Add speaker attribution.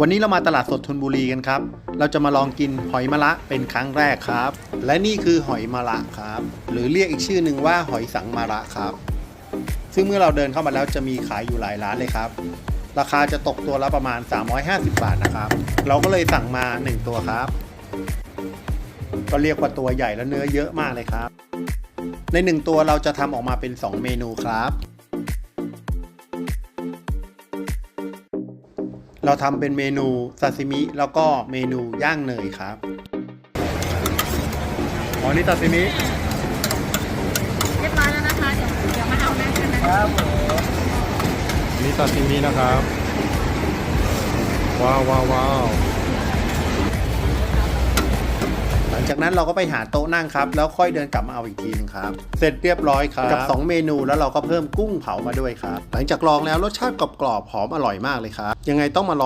Speaker 1: วันนี้เรามาตลาดสดธนบุรีกันครับ เราจะมาลองกินหอยมะระเป็นครั้งแรกครับ และนี่คือหอยมะระครับ หรือเรียกอีกชื่อหนึ่งว่าหอยสังมะระครับ ซึ่งเมื่อเราเดินเข้ามาแล้วจะมีขายอยู่หลายร้านเลยครับ ราคาจะตกตัวละประมาณ 350 บาทนะครับ เราก็เลยสั่งมา 1 ตัวครับ ก็เรียกว่าตัวใหญ่และเนื้อเยอะมากเลยครับ ใน 1 ตัวเราจะทำออกมาเป็น 2 เมนูครับ เราทำเป็นเมนูซาซิมิแล้วก็เมนูย่างเนยครับอ๋อนี่ซาซิมิ
Speaker 2: เรียบร้อยแล้วนะคะเดี๋ยวเดี๋ยวมาเอาแม่กันนะคะ
Speaker 1: นี่ซาซิมินะครับ ว้าวว้าวว้าว จากนั้นเราก็ไปหาโต๊ะนั่งครับ แล้วค่อยเดินกลับมาเอาอีกทีนึงครับ เสร็จเรียบร้อยครับกับ 2 เมนูแล้วเราก็เพิ่มกุ้งเผามาด้วยครับ หลังจากลองแล้วรสชาติกรอบๆหอมอร่อยมากเลยครับ ยังไงต้องมาลอง